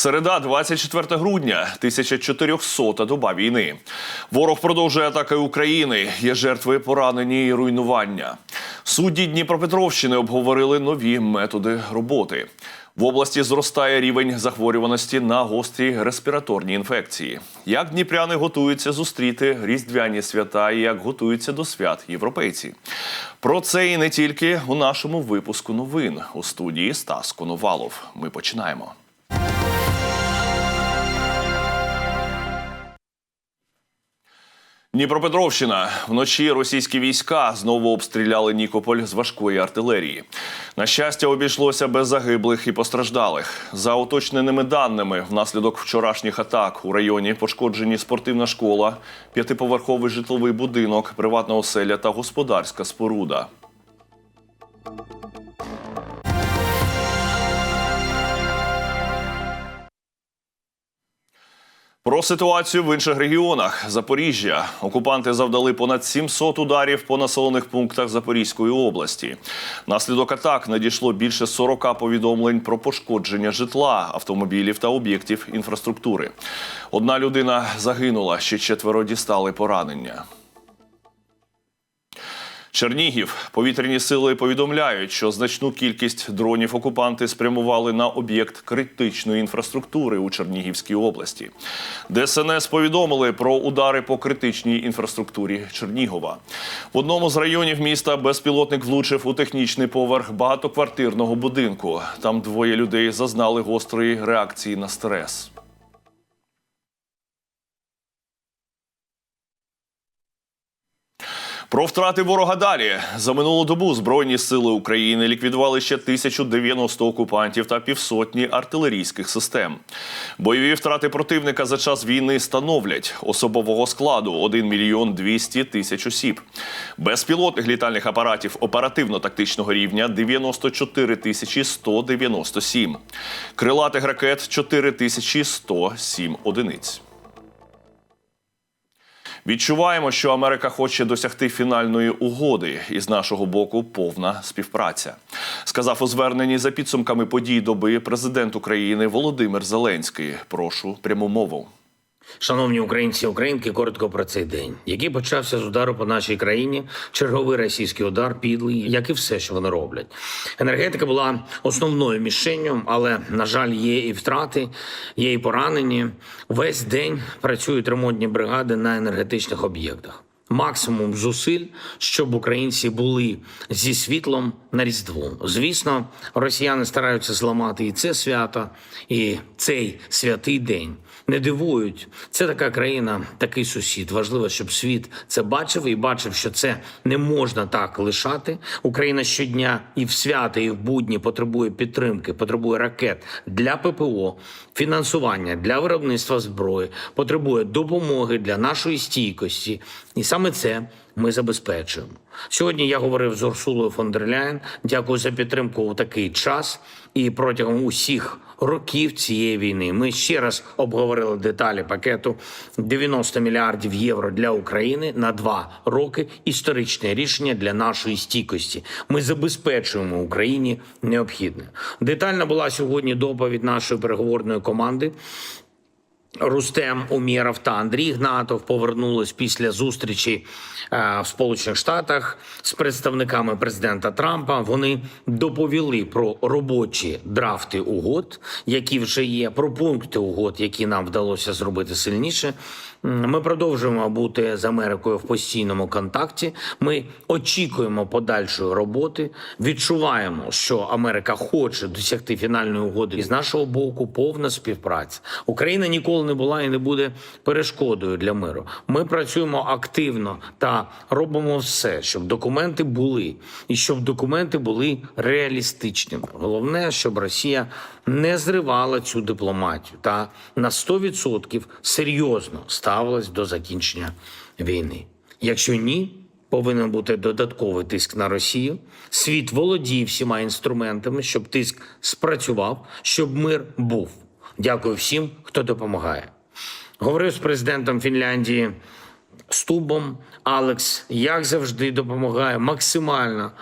Середа, 24 грудня, 1400 доба війни. Ворог продовжує атаки України. Є жертви поранені і руйнування. Судді Дніпропетровщини обговорили нові методи роботи. В області зростає рівень захворюваності на гострі респіраторні інфекції. Як дніпряни готуються зустріти різдвяні свята і як готуються до свят європейці? Про це і не тільки у нашому випуску новин у студії Стас Коновалов. Ми починаємо. Дніпропетровщина вночі російські війська знову обстріляли Нікополь з важкої артилерії. На щастя, обійшлося без загиблих і постраждалих. За уточненими даними, внаслідок вчорашніх атак у районі пошкоджені спортивна школа, п'ятиповерховий житловий будинок, приватна оселя та господарська споруда. Про ситуацію в інших регіонах Запоріжжя окупанти завдали понад 700 ударів по населених пунктах Запорізької області. Наслідок атак надійшло більше 40 повідомлень про пошкодження житла, автомобілів та об'єктів інфраструктури. Одна людина загинула, ще четверо дістали поранення. Чернігів повітряні сили повідомляють, що значну кількість дронів окупанти спрямували на об'єкт критичної інфраструктури у Чернігівській області. ДСНС повідомили про удари по критичній інфраструктурі Чернігова. В одному з районів міста безпілотник влучив у технічний поверх багатоквартирного будинку. Там двоє людей зазнали гострої реакції на стрес. Про втрати ворога далі за минулу добу збройні сили України ліквідували ще 1090 окупантів та півсотні артилерійських систем. Бойові втрати противника за час війни становлять особового складу 1 мільйон 200 тисяч осіб. Безпілотних літальних апаратів оперативно-тактичного рівня 94 тисячі 197. Крилатих ракет 4 тисячі 107 одиниць. Відчуваємо, що Америка хоче досягти фінальної угоди, і з нашого боку повна співпраця. Сказав у зверненні за підсумками подій доби президент України Володимир Зеленський. Прошу пряму мову. Шановні українці українки, коротко про цей день, який почався з удару по нашій країні. Черговий російський удар підлий, як і все, що вони роблять. Енергетика була основною мішенню, але на жаль, є і втрати, є і поранені. Весь день працюють ремонтні бригади на енергетичних об'єктах. Максимум зусиль, щоб українці були зі світлом на різдву. Звісно, росіяни стараються зламати і це свято, і цей святий день. Не дивують. Це така країна, такий сусід. Важливо, щоб світ це бачив і бачив, що це не можна так лишати. Україна щодня і в свята, і в будні потребує підтримки, потребує ракет для ППО, фінансування для виробництва зброї, потребує допомоги для нашої стійкості. І саме це ми забезпечуємо. Сьогодні я говорив з Урсулою фон дер Ляєн. Дякую за підтримку у такий час і протягом усіх років цієї війни. Ми ще раз обговорили деталі пакету 90 мільярдів євро для України на два роки. Історичне рішення для нашої стійкості. Ми забезпечуємо Україні необхідне. Детальна була сьогодні доповідь нашої переговорної команди. Рустем Умєров та Андрій Гнатов повернулись після зустрічі е, в Сполучених Штатах з представниками президента Трампа. Вони доповіли про робочі драфти угод, які вже є, про пункти угод, які нам вдалося зробити сильніше. Ми продовжуємо бути з Америкою в постійному контакті. Ми очікуємо подальшої роботи. Відчуваємо, що Америка хоче досягти фінальної угоди. І з нашого боку повна співпраця. Україна ніколи не була і не буде перешкодою для миру. Ми працюємо активно та робимо все, щоб документи були, і щоб документи були реалістичними. Головне, щоб Росія не зривала цю дипломатію та на 100% серйозно ставилась до закінчення війни. Якщо ні, повинен бути додатковий тиск на Росію. Світ володіє всіма інструментами, щоб тиск спрацював, щоб мир був. Дякую всім, хто допомагає. Говорив з президентом Фінляндії Стубом. Алекс, як завжди, допомагає максимально.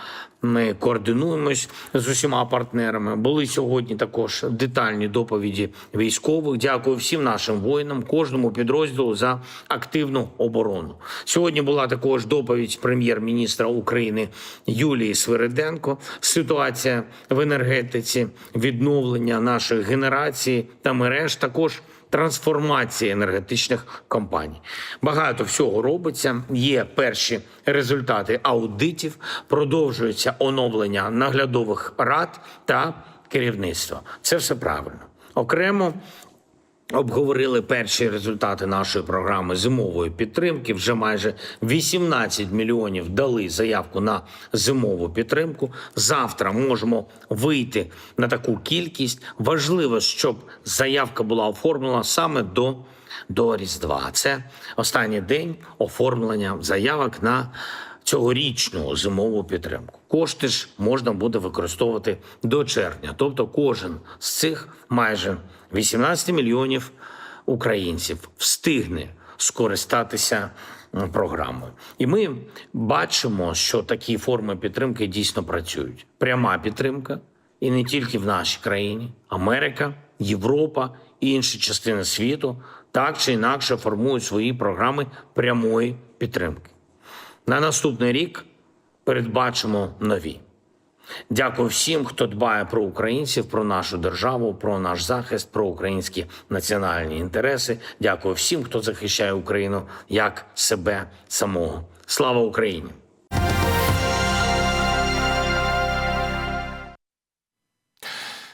Ми координуємось з усіма партнерами. Були сьогодні також детальні доповіді військових. Дякую всім нашим воїнам, кожному підрозділу за активну оборону. Сьогодні була також доповідь прем'єр-міністра України Юлії Свириденко. Ситуація в енергетиці, відновлення нашої генерації та мереж також трансформації енергетичних компаній. Багато всього робиться. Є перші результати аудитів, продовжується оновлення наглядових рад та керівництва. Це все правильно. Окремо Обговорили перші результати нашої програми зимової підтримки. Вже майже 18 мільйонів дали заявку на зимову підтримку. Завтра можемо вийти на таку кількість. Важливо, щоб заявка була оформлена саме до, до Різдва. Це останній день оформлення заявок на цьогорічну зимову підтримку. Кошти ж можна буде використовувати до червня. Тобто, кожен з цих майже 18 мільйонів українців встигне скористатися програмою. І ми бачимо, що такі форми підтримки дійсно працюють. Пряма підтримка, і не тільки в нашій країні, Америка, Європа і інші частини світу так чи інакше формують свої програми прямої підтримки. На наступний рік передбачимо нові. Дякую всім, хто дбає про українців, про нашу державу, про наш захист, про українські національні інтереси. Дякую всім, хто захищає Україну як себе самого. Слава Україні!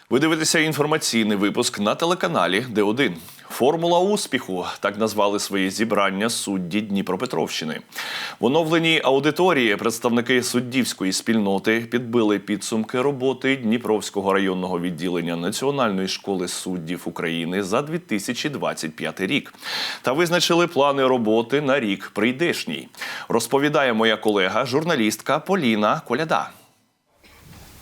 Ви дивитеся інформаційний випуск на телеканалі Д1. Формула успіху так назвали свої зібрання судді Дніпропетровщини. В оновленій аудиторії представники суддівської спільноти підбили підсумки роботи Дніпровського районного відділення Національної школи суддів України за 2025 рік та визначили плани роботи на рік прийдешній. Розповідає моя колега, журналістка Поліна Коляда.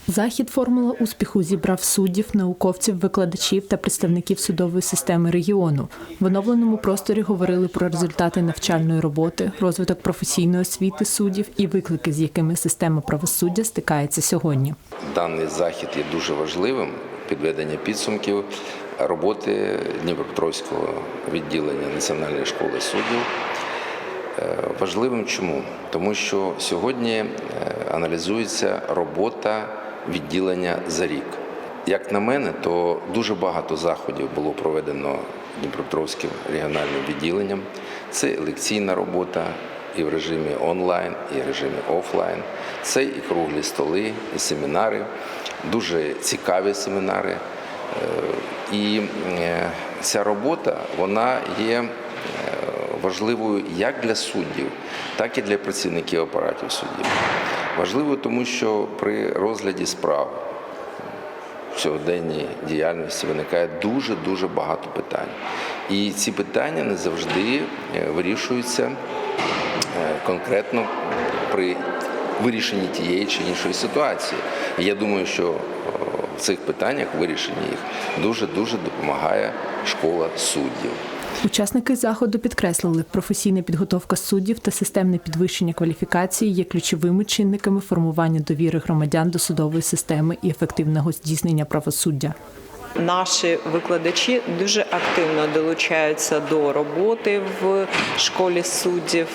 Захід Формула успіху зібрав суддів, науковців, викладачів та представників судової системи регіону. В оновленому просторі говорили про результати навчальної роботи, розвиток професійної освіти суддів і виклики, з якими система правосуддя стикається сьогодні. Даний захід є дуже важливим підведення підсумків роботи Дніпропетровського відділення Національної школи суддів. Е, Важливим чому? Тому що сьогодні е, аналізується робота відділення за рік. Як на мене, то дуже багато заходів було проведено Дніпропетровським регіональним відділенням. Це лекційна робота і в режимі онлайн, і в режимі офлайн. Це і круглі столи, і семінари, дуже цікаві семінари. Е, І е, ця робота вона є е, важливою як для суддів, так і для працівників апаратів суддів. Важливою, тому що при розгляді справ в сьогоденній діяльності виникає дуже дуже багато питань. І ці питання не завжди е, вирішуються е, конкретно при вирішенні тієї чи іншої ситуації. І я думаю, що е, в цих питаннях вирішенні їх дуже дуже допомагає школа суддів. Учасники заходу підкреслили, професійна підготовка суддів та системне підвищення кваліфікації є ключовими чинниками формування довіри громадян до судової системи і ефективного здійснення правосуддя. Наші викладачі дуже активно долучаються до роботи в школі суддів,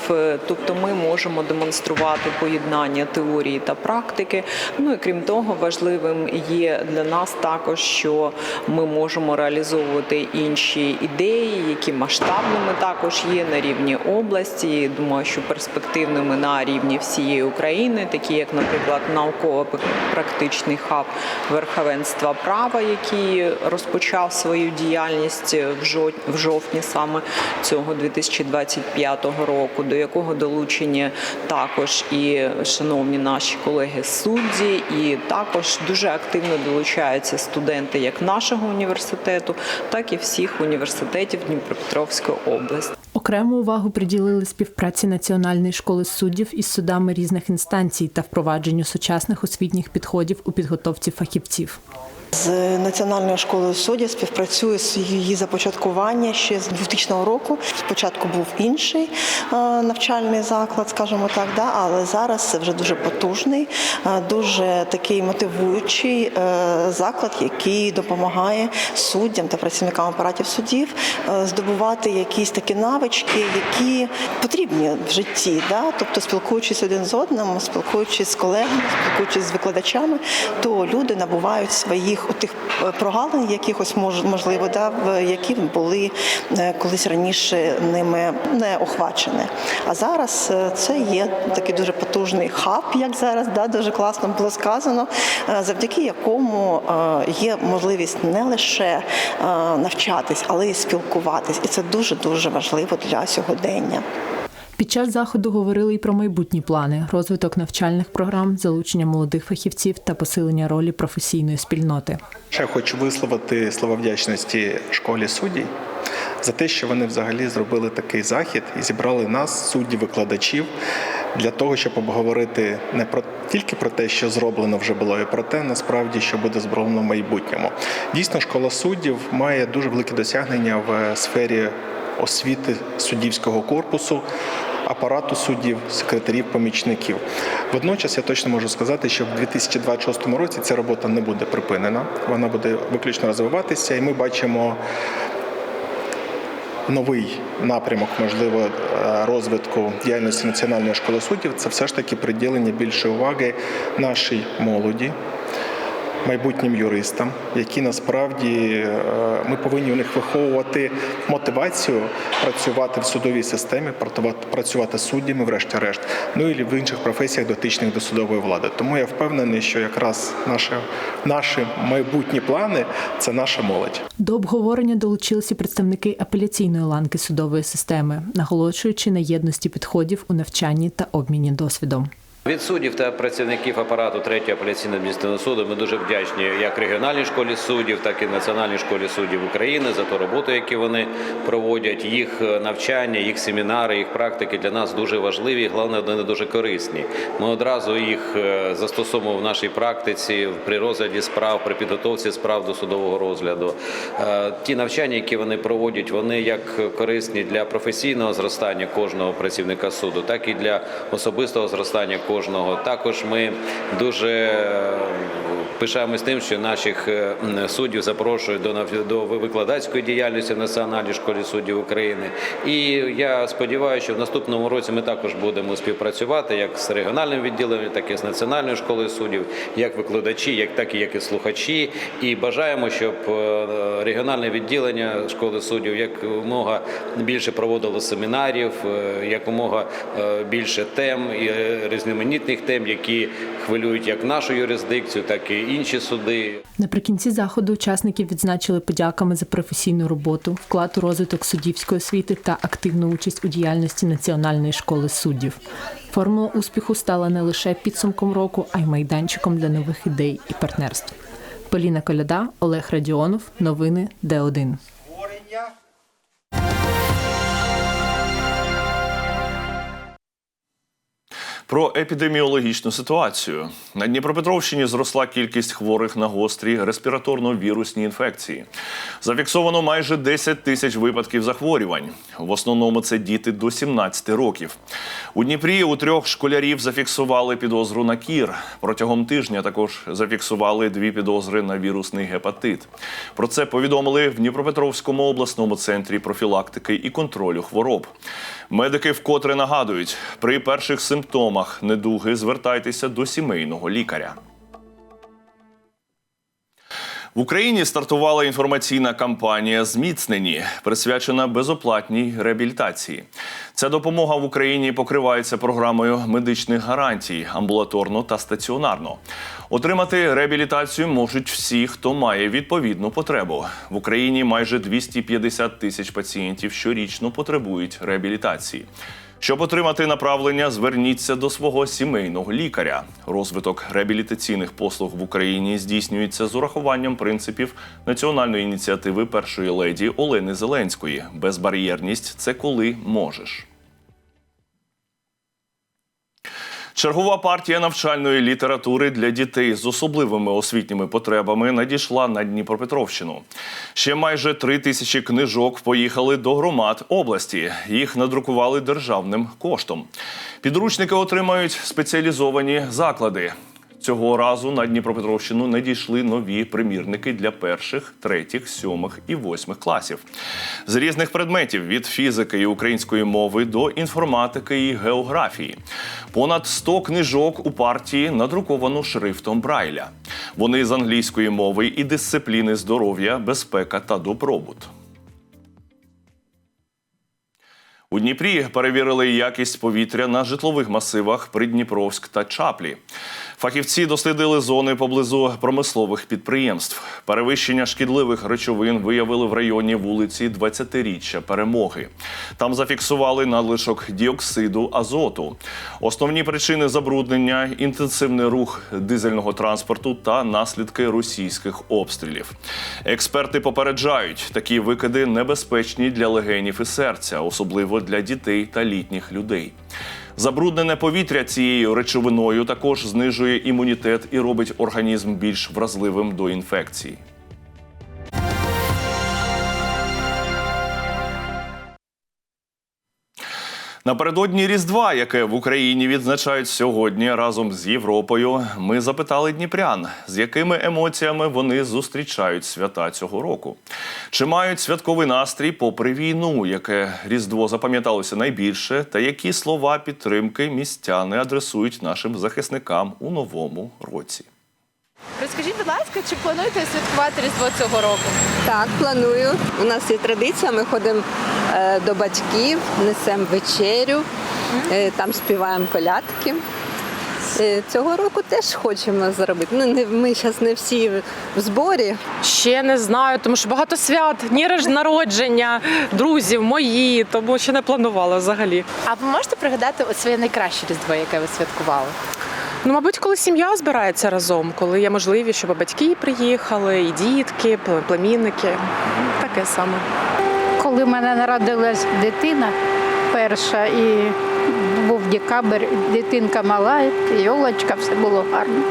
тобто ми можемо демонструвати поєднання теорії та практики. Ну і крім того, важливим є для нас також, що ми можемо реалізовувати інші ідеї, які масштабними також є на рівні області. Думаю, що перспективними на рівні всієї України, такі як, наприклад, науково-практичний хаб верховенства права, який розпочав свою діяльність в жов- в жовтні саме цього 2025 року, до якого долучені також і шановні наші колеги судді, і також дуже активно долучаються студенти як нашого університету, так і всіх університетів Дніпропетровської області. Окрему увагу приділили співпраці Національної школи суддів із судами різних інстанцій та впровадженню сучасних освітніх підходів у підготовці фахівців. З Національною школою суддів співпрацює з її започаткування ще з 2000 року. Спочатку був інший е, навчальний заклад, скажімо так, да, але зараз це вже дуже потужний, е, дуже такий мотивуючий е, заклад, який допомагає суддям та працівникам апаратів судів здобувати якісь такі навички, які потрібні в житті. Да? Тобто, спілкуючись один з одним, спілкуючись з колегами, спілкуючись з викладачами, то люди набувають своїх тих прогалин, якихось мож- можливо, да, які були е, колись раніше ними не охвачені. А зараз е, це є такий дуже потужний хаб, як зараз, да, дуже класно було сказано, е, завдяки якому е, є можливість не лише е, навчатись, але й спілкуватись. І це дуже дуже важливо для сьогодення. Під час заходу говорили і про майбутні плани, розвиток навчальних програм, залучення молодих фахівців та посилення ролі професійної спільноти. Ще хочу висловити слова вдячності школі суддів за те, що вони взагалі зробили такий захід і зібрали нас, суддів, викладачів, для того, щоб обговорити не про тільки про те, що зроблено вже було, і про те, насправді, що буде зроблено в майбутньому. Дійсно, школа суддів має дуже великі досягнення в сфері освіти суддівського корпусу. Апарату суддів, секретарів, помічників. Водночас я точно можу сказати, що в 2026 році ця робота не буде припинена, вона буде виключно розвиватися, і ми бачимо новий напрямок, можливо, е, розвитку діяльності Національної школи суддів. Це все ж таки приділення більшої уваги нашій молоді. Майбутнім юристам, які насправді е, ми повинні у них виховувати мотивацію працювати в судовій системі, працювати- суддями, врешті-решт, ну і в інших професіях дотичних до судової влади. Тому я впевнений, що якраз наші, наші майбутні плани це наша молодь. До обговорення долучилися представники апеляційної ланки судової системи, наголошуючи на єдності підходів у навчанні та обміні досвідом. Від суддів та працівників апарату третього апеляційного адміністративного суду ми дуже вдячні як регіональній школі суддів, так і Національній школі суддів України за ту роботу, яку вони проводять. Їх е, навчання, їх семінари, їх практики для нас дуже важливі. і, Головне, вони дуже корисні. Ми одразу їх е, застосовуємо в нашій практиці при розгляді справ, при підготовці справ до судового розгляду. Е, Ті навчання, які вони проводять, вони як корисні для професійного зростання кожного працівника суду, так і для особистого зростання кожного. Також ми дуже е, пишаємось тим, що наших е, суддів запрошують до до викладацької діяльності в Національній школі суддів України. І я сподіваюся, що в наступному році ми також будемо співпрацювати як з регіональним відділенням, так і з Національною школою суддів, як викладачі, як так і як і слухачі. І бажаємо, щоб е, регіональне відділення школи суддів якомога більше проводило семінарів, якомога більше тем і е, різноманітних тем, які хвилюють як нашу юрисдикцію, так і інші суди. Наприкінці заходу учасників відзначили подяками за професійну роботу, вклад у розвиток суддівської освіти та активну участь у діяльності Національної школи суддів. Формула успіху стала не лише підсумком року, а й майданчиком для нових ідей і партнерств. Поліна Коляда, Олег Радіонов. Новини Д1. Про епідеміологічну ситуацію на Дніпропетровщині зросла кількість хворих на гострі респіраторно-вірусні інфекції. Зафіксовано майже 10 тисяч випадків захворювань. В основному це діти до 17 років. У Дніпрі у трьох школярів зафіксували підозру на кір. Протягом тижня також зафіксували дві підозри на вірусний гепатит. Про це повідомили в Дніпропетровському обласному центрі профілактики і контролю хвороб. Медики вкотре нагадують, при перших симптомах недуги звертайтеся до сімейного лікаря. В Україні стартувала інформаційна кампанія Зміцнені, присвячена безоплатній реабілітації. Ця допомога в Україні покривається програмою медичних гарантій амбулаторно та стаціонарно. Отримати реабілітацію можуть всі, хто має відповідну потребу. В Україні майже 250 тисяч пацієнтів щорічно потребують реабілітації. Щоб отримати направлення, зверніться до свого сімейного лікаря. Розвиток реабілітаційних послуг в Україні здійснюється з урахуванням принципів національної ініціативи першої леді Олени Зеленської. Безбар'єрність це коли можеш. Чергова партія навчальної літератури для дітей з особливими освітніми потребами надійшла на Дніпропетровщину. Ще майже три тисячі книжок поїхали до громад області. Їх надрукували державним коштом. Підручники отримають спеціалізовані заклади. Цього разу на Дніпропетровщину надійшли нові примірники для перших, третіх, сьомих і восьмих класів з різних предметів від фізики і української мови до інформатики і географії. Понад 100 книжок у партії надруковано шрифтом Брайля. Вони з англійської мови і дисципліни здоров'я, безпека та добробут. У Дніпрі перевірили якість повітря на житлових масивах Придніпровськ та Чаплі. Фахівці дослідили зони поблизу промислових підприємств. Перевищення шкідливих речовин виявили в районі вулиці 20-річчя перемоги. Там зафіксували надлишок діоксиду азоту. Основні причини забруднення інтенсивний рух дизельного транспорту та наслідки російських обстрілів. Експерти попереджають, такі викиди небезпечні для легенів і серця, особливо для дітей та літніх людей. Забруднене повітря цією речовиною також знижує імунітет і робить організм більш вразливим до інфекцій. Напередодні Різдва, яке в Україні відзначають сьогодні разом з Європою, ми запитали дніпрян, з якими емоціями вони зустрічають свята цього року. Чи мають святковий настрій попри війну, яке Різдво запам'яталося найбільше, та які слова підтримки містяни адресують нашим захисникам у новому році? Розкажіть, будь ласка, чи плануєте святкувати Різдво цього року? Так, планую. У нас є традиція, ми ходимо до батьків, несемо вечерю, е, там співаємо колядки. Е, цього року теж хочемо зробити. Ну, не, ми зараз не всі в- зборі. Ще не знаю, тому що багато свят, дні народження, друзів мої, тому ще не планувала взагалі. А ви можете пригадати от своє найкраще Різдво, яке ви святкували? Ну, мабуть, коли сім'я збирається разом, коли є можливість, щоб батьки приїхали, і дітки, племінники. Таке саме. Коли в мене народилась дитина перша, і був декабрь, дитинка мала, йолочка, все було гарно.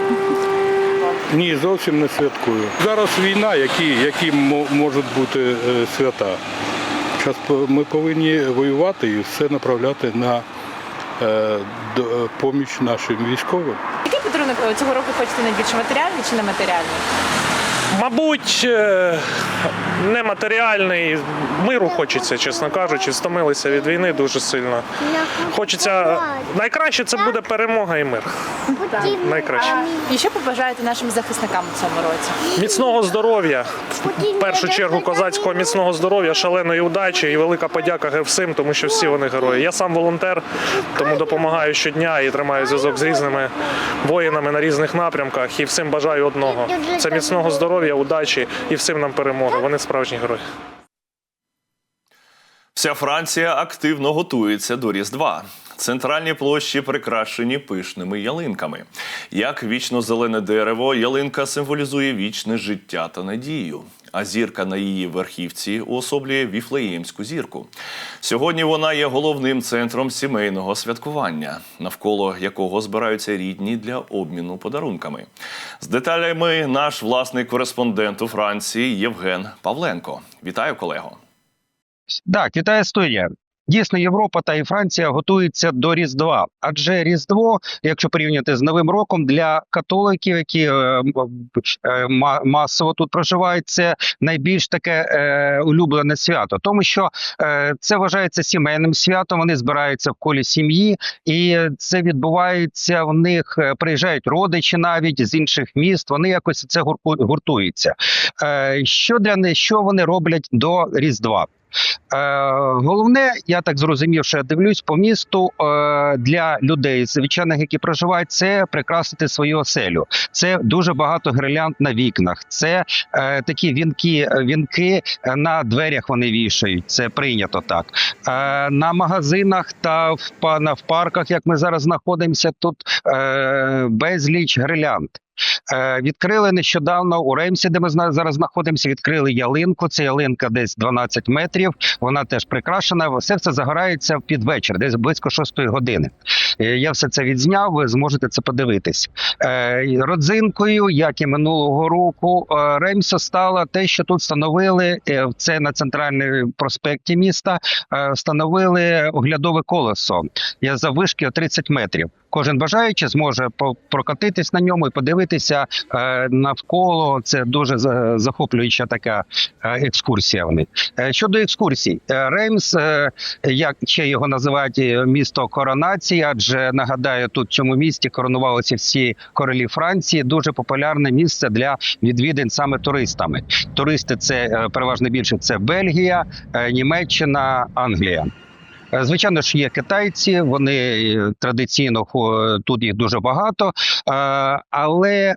Ні, зовсім не святкую. Зараз війна, які, які можуть бути е, свята. Зараз ми повинні воювати і все направляти на е, е, поміч нашим військовим. Який подарунок е, цього року хочете найбільше матеріальний чи нематеріальний? Мабуть, е, нематеріальний миру хочеться, чесно кажучи, стомилися від війни дуже сильно. Хочеться найкраще це буде перемога і мир. Найкраще. І що побажаєте нашим захисникам у цьому році? Міцного здоров'я, в першу чергу козацького міцного здоров'я, шаленої удачі і велика подяка всім, тому що всі вони герої. Я сам волонтер, тому допомагаю щодня і тримаю зв'язок з різними воїнами на різних напрямках. І всім бажаю одного: це міцного здоров'я, удачі і всім нам перемоги. Вони справжні герої. Вся Франція активно готується до Різдва. Центральні площі прикрашені пишними ялинками. Як вічно зелене дерево, ялинка символізує вічне життя та надію. А зірка на її верхівці уособлює віфлеємську зірку. Сьогодні вона є головним центром сімейного святкування, навколо якого збираються рідні для обміну подарунками. З деталями наш власний кореспондент у Франції Євген Павленко. Вітаю, колего! Так, вітаю студія. Дійсно, Європа та і Франція готуються до Різдва. Адже Різдво, якщо порівняти з Новим роком, для католиків, які е, е, масово тут проживають, це найбільш таке е, улюблене свято, тому що це вважається сімейним святом. Вони збираються в колі сім'ї, і це відбувається в них. Приїжджають родичі навіть з інших міст. Вони якось це гуртуються. Що для них, що вони роблять до Різдва? Е, головне, я так зрозумів, що я дивлюсь по місту е, для людей, звичайних, які проживають, це прикрасити свою оселю. Це дуже багато гірлянд на вікнах. Це е, такі вінки, вінки на дверях вони вішають. Це прийнято так. На магазинах та в, парках, як ми зараз знаходимося, тут безліч гірлянд. Е, відкрили нещодавно у Ремсі, де ми зараз знаходимося. Відкрили ялинку. Це ялинка десь 12 метрів. Вона теж прикрашена. Все це загорається під вечір, десь близько 6 години. Е, Я все це відзняв. Ви зможете це подивитись. Е, Родзинкою, як і минулого року, Ремсо стало те, що тут встановили це на центральному проспекті міста. Встановили оглядове колесо я заввишки 30 метрів. Кожен бажаючий зможе прокатитись на ньому і подивитися е, навколо. Це дуже за- захоплююча така е, екскурсія. В них Е, щодо екскурсій, Реймс, як ще його називають місто коронації, адже нагадаю, тут в цьому місті коронувалися всі королі Франції. Дуже популярне місце для відвідин саме туристами. Туристи це переважно більше це Бельгія, Німеччина, Англія. Е, Звичайно ж, є китайці, вони е, традиційно тут їх дуже багато, Е, але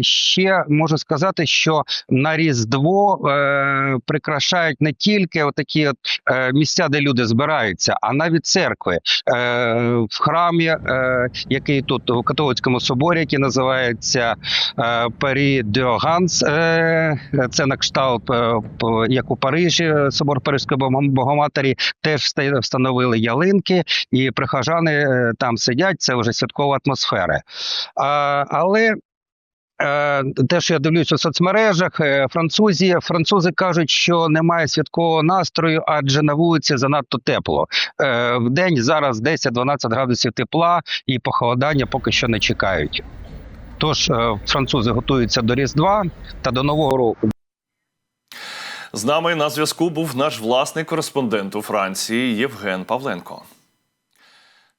ще можу сказати, що на Різдво е, прикрашають не тільки отакі от е, місця, де люди збираються, а навіть церкви Е, в храмі, е, який тут у католицькому соборі, який називається е, Парі де Ганс. Е, це на кшталт, е, як у Парижі, собор Паризької Богоматері, теж вста- встановили ялинки, і прихожани е, там сидять. Це вже святкова атмосфера. А, але е, те, що я дивлюся у соцмережах, е, французі, французи кажуть, що немає святкового настрою, адже на вулиці занадто тепло. Е, В день зараз 10-12 градусів тепла і похолодання поки що не чекають. Тож французи готуються до Різдва та до Нового року. З нами на зв'язку був наш власний кореспондент у Франції Євген Павленко.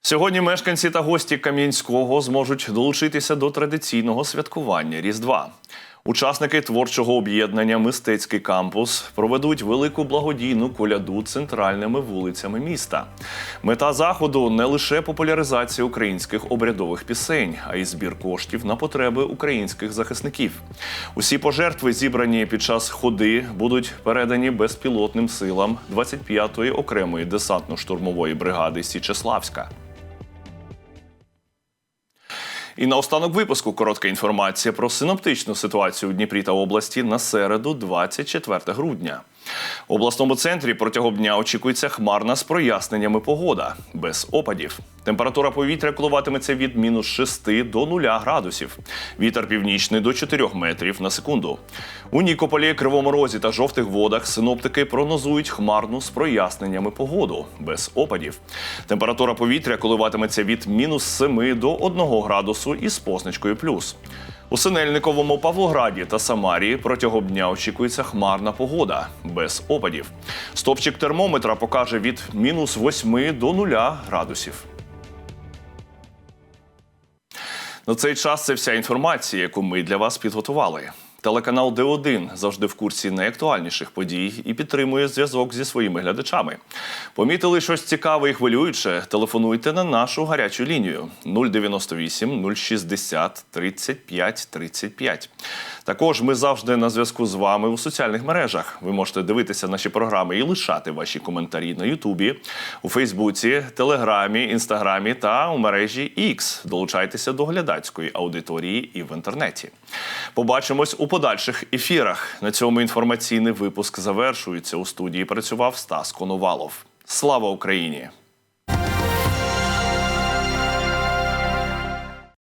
Сьогодні мешканці та гості Кам'янського зможуть долучитися до традиційного святкування Різдва. Учасники творчого об'єднання Мистецький кампус проведуть велику благодійну коляду центральними вулицями міста. Мета заходу не лише популяризація українських обрядових пісень, а й збір коштів на потреби українських захисників. Усі пожертви, зібрані під час ходи, будуть передані безпілотним силам 25-ї окремої десантно-штурмової бригади Січеславська. І наостанок випуску коротка інформація про синоптичну ситуацію у Дніпрі та області на середу, 24 грудня. В обласному центрі протягом дня очікується хмарна з проясненнями погода, без опадів. Температура повітря коливатиметься від мінус 6 до 0 градусів. Вітер північний до 4 метрів на секунду. У Нікополі, Кривому Розі та жовтих водах синоптики прогнозують хмарну з проясненнями погоду, без опадів. Температура повітря коливатиметься від мінус 7 до 1 градусу із позначкою плюс. У Синельниковому Павлограді та Самарії протягом дня очікується хмарна погода без опадів. Стопчик термометра покаже від мінус 8 до 0 градусів. На цей час це вся інформація, яку ми для вас підготували. Телеканал Д1 завжди в курсі найактуальніших подій і підтримує зв'язок зі своїми глядачами. Помітили щось цікаве і хвилююче? Телефонуйте на нашу гарячу лінію 098 060 35 35. Також ми завжди на зв'язку з вами у соціальних мережах. Ви можете дивитися наші програми і лишати ваші коментарі на Ютубі, у Фейсбуці, Телеграмі, Інстаграмі та у мережі X. Долучайтеся до глядацької аудиторії і в інтернеті. Побачимось у подальших ефірах. На цьому інформаційний випуск завершується. У студії працював Стас Коновалов. Слава Україні!